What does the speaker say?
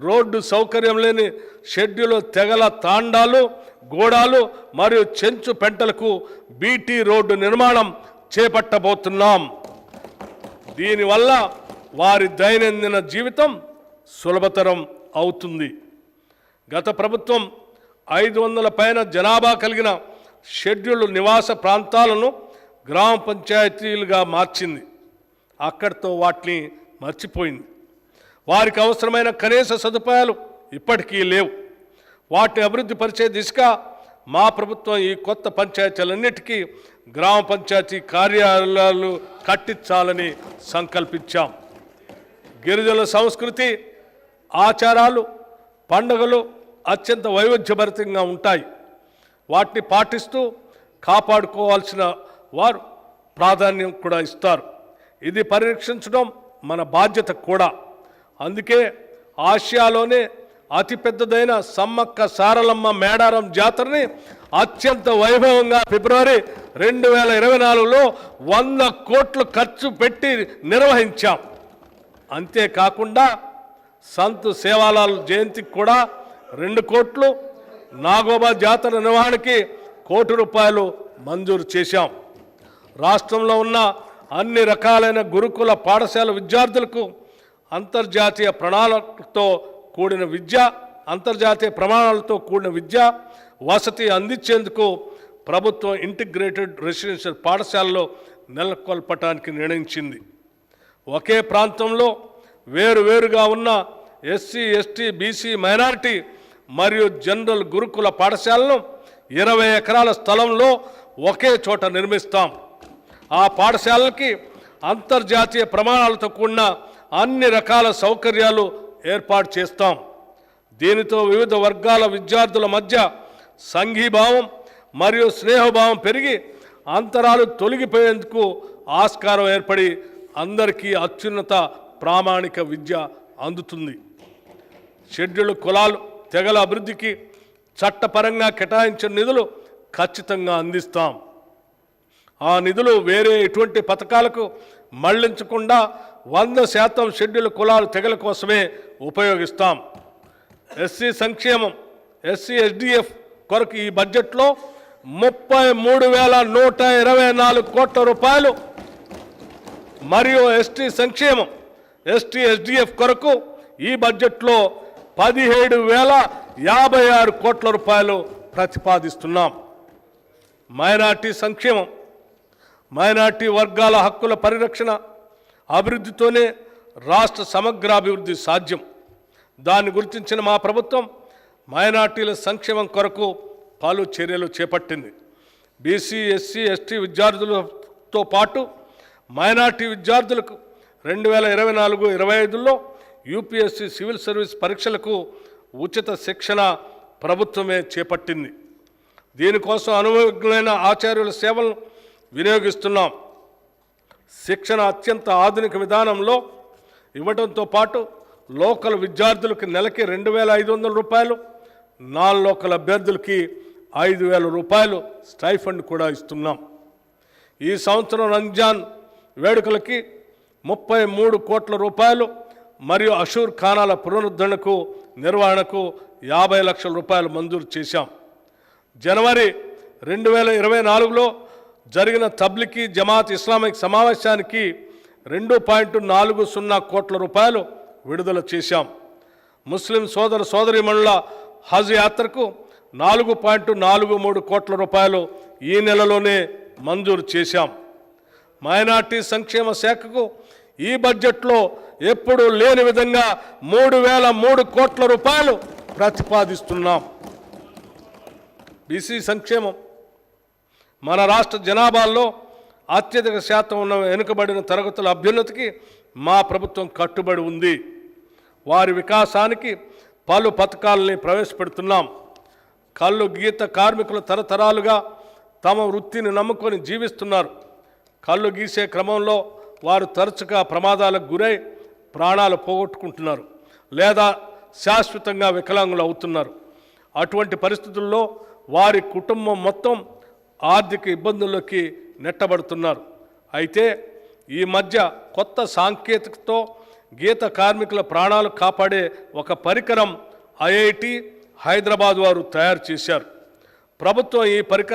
Road సౌకర్యం లేని schedule తెగల తాండాలు గోడాలు మరియు చెంచు పెంటలకు బీటీ రోడ్డు నిర్మాణం చేపట్టబోతున్నాం. దీనివల్ల వారి దైనందిన జీవితం సులభతరం అవుతుంది. గత ప్రభుత్వం ఐదు వందల పైన జనాభా కలిగిన షెడ్యూల్ నివాస ప్రాంతాలను గ్రామ పంచాయతీలుగా మార్చింది. అక్కడితో వాటిని మర్చిపోయింది. వారికి అవసరమైన కనీస సదుపాయాలు ఇప్పటికీ లేవు. వాటిని అభివృద్ధి పరిచే దిశగా మా ప్రభుత్వం ఈ కొత్త పంచాయతీలన్నిటికీ గ్రామ పంచాయతీ కార్యాలయాలు కట్టించాలని సంకల్పించాం. గిరిజనుల సంస్కృతి ఆచారాలు పండుగలు అత్యంత వైవిధ్యభరితంగా ఉంటాయి. వాటిని పాటిస్తూ కాపాడుకోవాల్సిన వారు ప్రాధాన్యం కూడా ఇస్తారు. ఇది పరిరక్షించడం మన బాధ్యత కూడా. అందుకే ఆసియాలోనే అతిపెద్దదైన సమ్మక్క సారలమ్మ మేడారం జాతరని అత్యంత వైభవంగా ఫిబ్రవరి రెండు వేల ఇరవై నాలుగులో వంద కోట్లు ఖర్చు పెట్టి నిర్వహించాం. అంతేకాకుండా సంత్ సేవాలాల్ జయంతికి కూడా రెండు కోట్లు నాగోబా జాతర నిర్వహణకి కోటి రూపాయలు మంజూరు చేశాం. రాష్ట్రంలో ఉన్న అన్ని రకాలైన గురుకుల పాఠశాల విద్యార్థులకు అంతర్జాతీయ ప్రణాళికతో కూడిన విద్య అంతర్జాతీయ ప్రమాణాలతో కూడిన విద్య వసతి అందించేందుకు ప్రభుత్వం ఇంటిగ్రేటెడ్ రెసిడెన్షియల్ పాఠశాలలో నెలకొల్పటానికి నిర్ణయించింది. ఒకే ప్రాంతంలో వేరువేరుగా ఉన్న ఎస్సీ ఎస్టీ బీసీ మైనారిటీ మరియు జనరల్ గురుకుల పాఠశాలను ఇరవై ఎకరాల స్థలంలో ఒకే చోట నిర్మిస్తాం. ఆ పాఠశాలకి అంతర్జాతీయ ప్రమాణాలతో కూడిన అన్ని రకాల సౌకర్యాలు ఏర్పాటు చేస్తాం. దీనితో వివిధ వర్గాల విద్యార్థుల మధ్య సంఘీభావం మరియు స్నేహభావం పెరిగి అంతరాలు తొలగిపోయేందుకు ఆస్కారం ఏర్పడి అందరికీ అత్యున్నత ప్రామాణిక విద్య అందుతుంది. షెడ్యూల్ కులాలు తెగల అభివృద్ధికి చట్టపరంగా కేటాయించిన నిధులు ఖచ్చితంగా అందిస్తాం. ఆ నిధులు వేరే ఎటువంటి పథకాలకు మళ్ళించకుండా వంద శాతం షెడ్యూల్ కులాలు తెగల కోసమే ఉపయోగిస్తాం. ఎస్సీ సంక్షేమం ఎస్సీ ఎస్డిఎఫ్ కొరకు ఈ బడ్జెట్లో ముప్పై మూడు వేల నూట ఇరవై నాలుగు కోట్ల రూపాయలు. మరియు ఎస్టీ సంక్షేమం ఎస్టీ ఎస్డిఎఫ్ కొరకు ఈ బడ్జెట్లో పదిహేడు వేల యాభై ఆరు కోట్ల రూపాయలు ప్రతిపాదిస్తున్నాం. మైనార్టీ సంక్షేమం మైనార్టీ వర్గాల హక్కుల పరిరక్షణ అభివృద్ధితోనే రాష్ట్ర సమగ్రాభివృద్ధి సాధ్యం. దాన్ని గుర్తించిన మా ప్రభుత్వం మైనార్టీల సంక్షేమం కొరకు పలు చర్యలు చేపట్టింది. బీసీ ఎస్సీ ఎస్టీ విద్యార్థులతో పాటు మైనార్టీ విద్యార్థులకు రెండు వేల ఇరవై నాలుగు ఇరవై ఐదులో యూపీఎస్సీ సివిల్ సర్వీస్ పరీక్షలకు ఉచిత శిక్షణ ప్రభుత్వమే చేపట్టింది. దీనికోసం అనుభవజ్ఞులైన ఆచార్యుల సేవలను వినియోగిస్తున్నాం. శిక్షణ అత్యంత ఆధునిక విధానంలో ఇవ్వడంతో పాటు లోకల్ విద్యార్థులకు నెలకి రెండు వేల ఐదు వందల రూపాయలు నాన్ లోకల్ అభ్యర్థులకి ఐదు వేల రూపాయలు స్టైఫండ్ కూడా ఇస్తున్నాం. ఈ సంవత్సరం రంజాన్ వేడుకలకి ముప్పై మూడు కోట్ల రూపాయలు మరియు అషూర్ ఖానాల పునరుద్ధరణకు నిర్వహణకు యాభై లక్షల రూపాయలు మంజూరు చేశాం. జనవరి రెండు వేల ఇరవై నాలుగులో జరిగిన తబ్లికి జమాత్ ఇస్లామిక్ సమావేశానికి రెండు పాయింట్ నాలుగు సున్నా కోట్ల రూపాయలు విడుదల చేశాం. ముస్లిం సోదర సోదరిమణుల హజ్ యాత్రకు నాలుగు పాయింట్ నాలుగు మూడు కోట్ల రూపాయలు ఈ నెలలోనే మంజూరు చేశాం. మైనార్టీ సంక్షేమ శాఖకు ఈ బడ్జెట్లో ఎప్పుడూ లేని విధంగా మూడు వేల మూడు కోట్ల రూపాయలు ప్రతిపాదిస్తున్నాం. బీసీ సంక్షేమం మన రాష్ట్ర జనాభాలో అత్యధిక శాతం ఉన్న వెనుకబడిన తరగతుల అభ్యున్నతికి మా ప్రభుత్వం కట్టుబడి ఉంది. వారి వికాసానికి పలు పథకాలని ప్రవేశపెడుతున్నాం. కళ్ళు గీత కార్మికులు తరతరాలుగా తమ వృత్తిని నమ్ముకొని జీవిస్తున్నారు. కళ్ళు గీసే క్రమంలో వారు తరచుగా ప్రమాదాలకు గురై ప్రాణాలు పోగొట్టుకుంటున్నారు లేదా శాశ్వతంగా వికలాంగులు అవుతున్నారు. అటువంటి పరిస్థితుల్లో వారి కుటుంబం మొత్తం ఆర్థిక ఇబ్బందుల్లోకి నెట్టబడుతున్నారు. అయితే ఈ మధ్య కొత్త సాంకేతికతో గీత కార్మికుల ప్రాణాలు కాపాడే ఒక పరికరం ఐఐటి హైదరాబాద్ వారు తయారు చేశారు. ప్రభుత్వం ఈ పరికరం